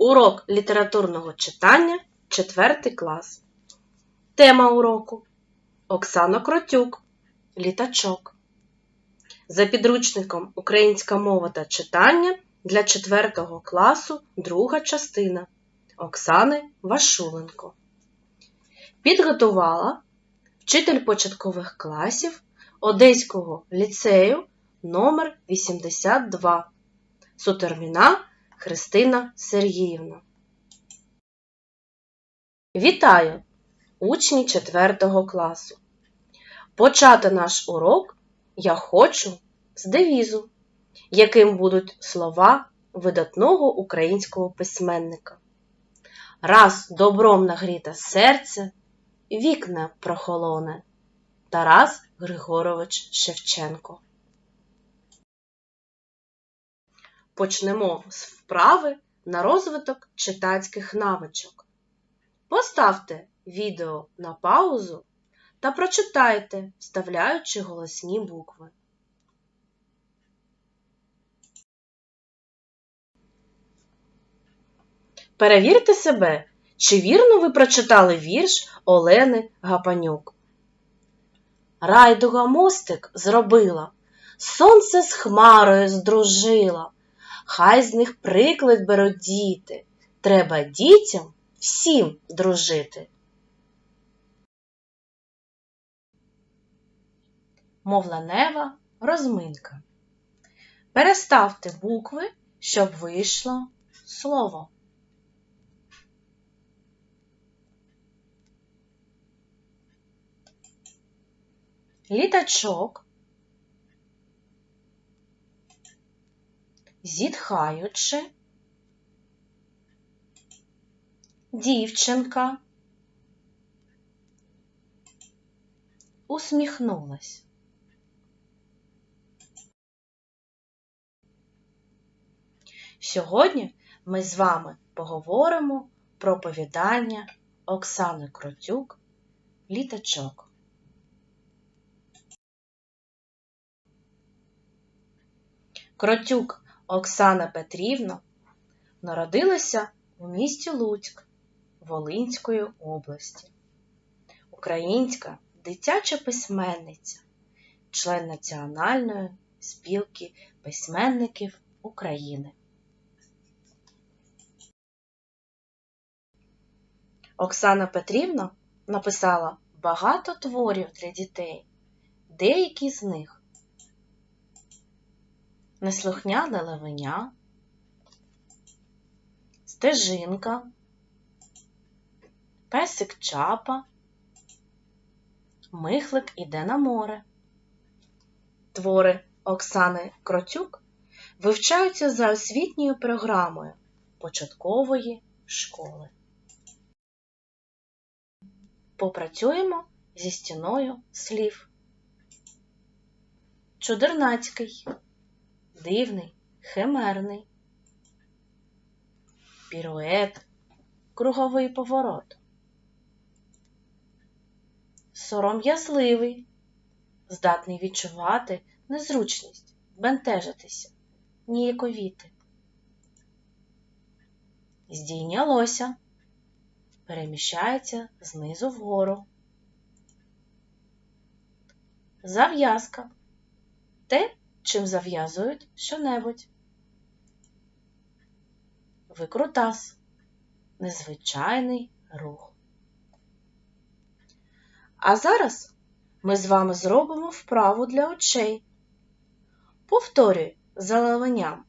Урок літературного читання 4 клас. Тема уроку Оксана Кротюк. Літачок. За підручником Українська мова та читання для 4 класу друга частина Оксани Вашуленко. Підготувала вчитель початкових класів Одеського ліцею номер 82 Сутерміна Христина Сергіївна. Вітаю, учні 4 класу. Почати наш урок я хочу з девізу, яким будуть слова видатного українського письменника. Раз добром нагріте серце, вікна прохолоне. Тарас Григорович Шевченко. Почнемо з вправи на розвиток читацьких навичок. Поставте відео на паузу та прочитайте, вставляючи голосні букви. Перевірте себе, чи вірно ви прочитали вірш Олени Гапанюк. Райдуга мостик зробила, сонце з хмарою здружила. Хай з них приклад беруть діти. Треба дітям всім дружити. Мовленева розминка. Переставте букви, щоб вийшло слово. Літачок. Зітхаючи. Дівчинка усміхнулась. Сьогодні ми з вами поговоримо про оповідання Оксани Кротюк Літачок. Кротюк Оксана Петрівна народилася у місті Луцьк Волинської області. Українська дитяча письменниця, член Національної спілки письменників України. Оксана Петрівна написала багато творів для дітей. Деякі з них Неслухняне левеня, Стежинка, Песик Чапа, Михлик іде на море. Твори Оксани Кротюк вивчаються за освітньою програмою початкової школи. Попрацюємо зі стіною слів. Чудернацький, дивний, химерний, пірует, круговий поворот, сором'язливий, здатний відчувати незручність, бентежитися, ніяковіти. Здійнялося, переміщається знизу вгору. Зав'язка те, чим зав'язують щонебудь. Викрутас незвичайний рух. А зараз ми з вами зробимо вправу для очей. Повторюй за леленням.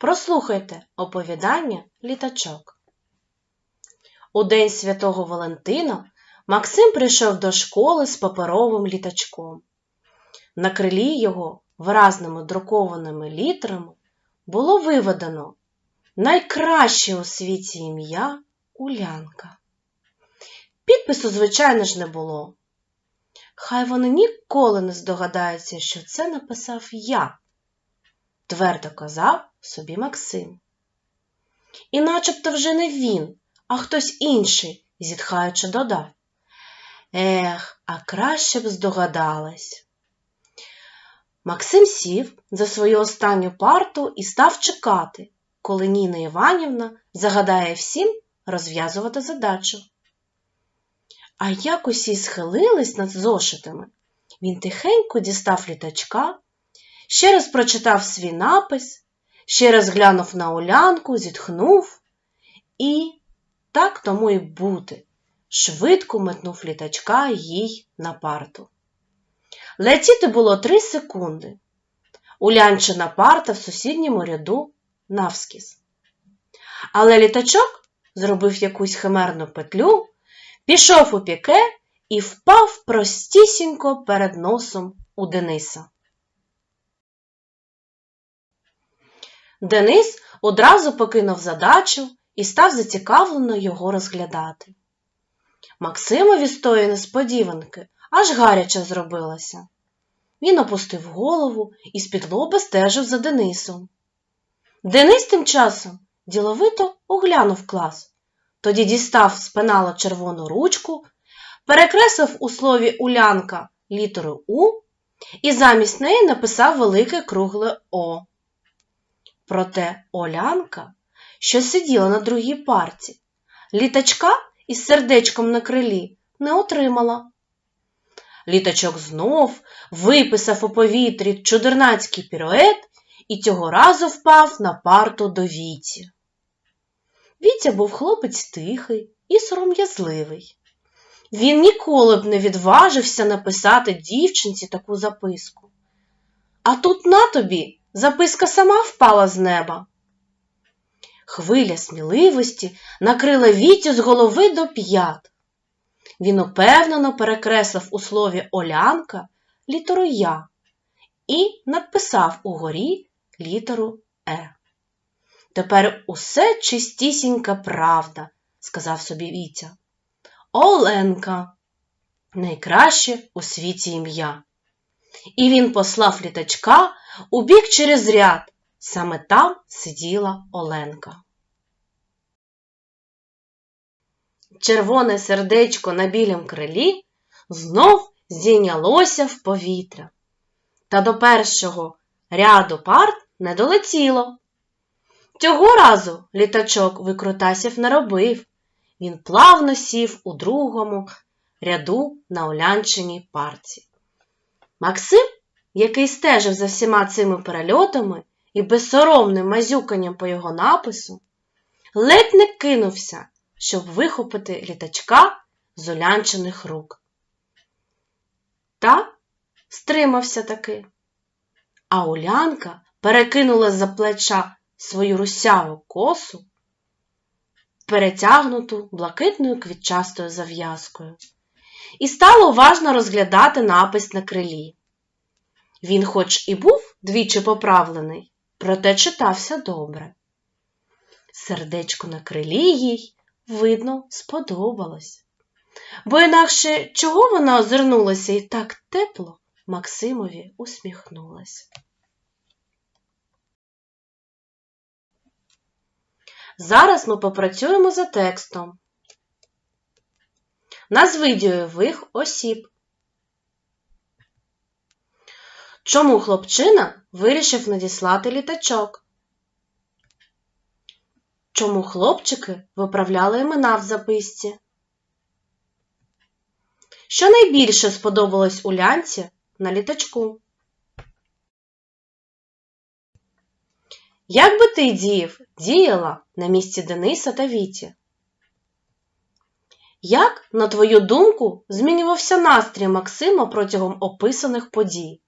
Прослухайте оповідання літачок. У день святого Валентина Максим прийшов до школи з паперовим літачком. На крилі його виразними друкованими літерами було виведено найкраще у світі ім'я Улянка. Підпису, звичайно ж, не було. Хай вони ніколи не здогадаються, що це написав я, твердо казав собі Максим. І начебто вже не він, а хтось інший, зітхаючи, додав. Ех, а краще б здогадалась. Максим сів за свою останню парту і став чекати, коли Ніна Іванівна загадає всім розв'язувати задачу. А як усі схилились над зошитами, він тихенько дістав літачка, ще раз прочитав свій напис, ще раз глянув на улянку, зітхнув і, так тому й бути, швидко метнув літачка їй на парту. Летіти було три секунди. Улянчина парта в сусідньому ряду навскіз. Але літачок зробив якусь химерну петлю, пішов у піке і впав простісінько перед носом у Дениса. Денис одразу покинув задачу і став зацікавлено його розглядати. Максимові з тої несподіванки аж гаряче зробилося. Він опустив голову і з-під лоба стежив за Денисом. Денис тим часом діловито оглянув клас, тоді дістав з пенала червону ручку, перекреслив у слові улянка літеру У і замість неї написав велике кругле О. Проте Олянка, що сиділа на другій парті, літачка із сердечком на крилі не отримала. Літачок знов виписав у повітрі чудернацький пірует і цього разу впав на парту до Віті. Вітя був хлопець тихий і сором'язливий. Він ніколи б не відважився написати дівчинці таку записку. А тут на тобі записка сама впала з неба. Хвиля сміливості накрила Вітю з голови до п'ят. Він упевнено перекреслив у слові Олянка літеру Я і написав угорі літеру Е. Тепер усе чистісінька правда, сказав собі Вітя. Оленка найкраще у світі ім'я. І він послав літачка у бік через ряд. Саме там сиділа Оленка. Червоне сердечко на білім крилі знов зійнялося в повітря. Та до першого ряду парт не долетіло. Цього разу літачок викрутасів не робив. Він плавно сів у другому ряду на Олянчиній парці. Максим, який стежив за всіма цими перельотами і безсоромним мазюканням по його напису, ледь не кинувся, щоб вихопити літачка з Олянчиних рук. Та стримався таки. А Улянка перекинула за плеча свою русяву косу, перетягнуту блакитною квітчастою зав'язкою, і стала уважно розглядати напис на крилі. Він, хоч і був двічі поправлений, проте читався добре. Сердечко на крилі їй, видно, сподобалось. Бо інакше чого вона озирнулася і так тепло Максимові усміхнулась. Зараз ми попрацюємо за текстом. Назви дійових осіб. Чому хлопчина вирішив надіслати літачок? Чому хлопчики виправляли імена в записці? Що найбільше сподобалось Улянці на літачку? Як би ти діяв, діяла на місці Дениса та Віті? Як, на твою думку, змінювався настрій Максима протягом описаних подій?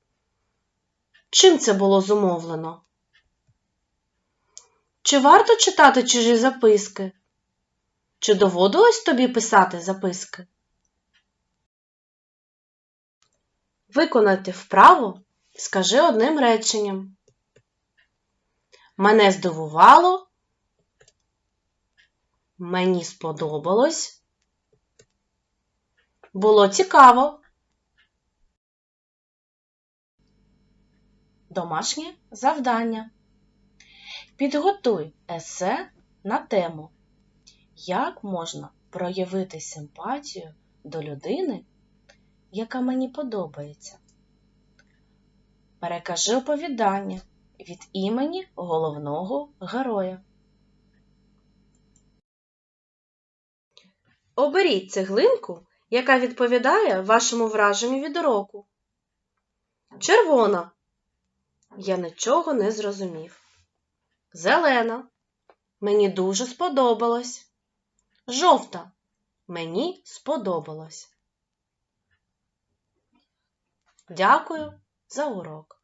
Чим це було зумовлено? Чи варто читати чужі записки? Чи доводилось тобі писати записки? Виконати вправо скажи одним реченням. Мене здивувало. Мені сподобалось. Було цікаво. Домашнє завдання. Підготуй есе на тему, як можна проявити симпатію до людини, яка мені подобається. Перекажи оповідання від імені головного героя. Оберіть цеглинку, яка відповідає вашому враженню від уроку. Червона. Я нічого не зрозумів. Зелена. Мені дуже сподобалось. Жовта. Мені сподобалось. Дякую за урок.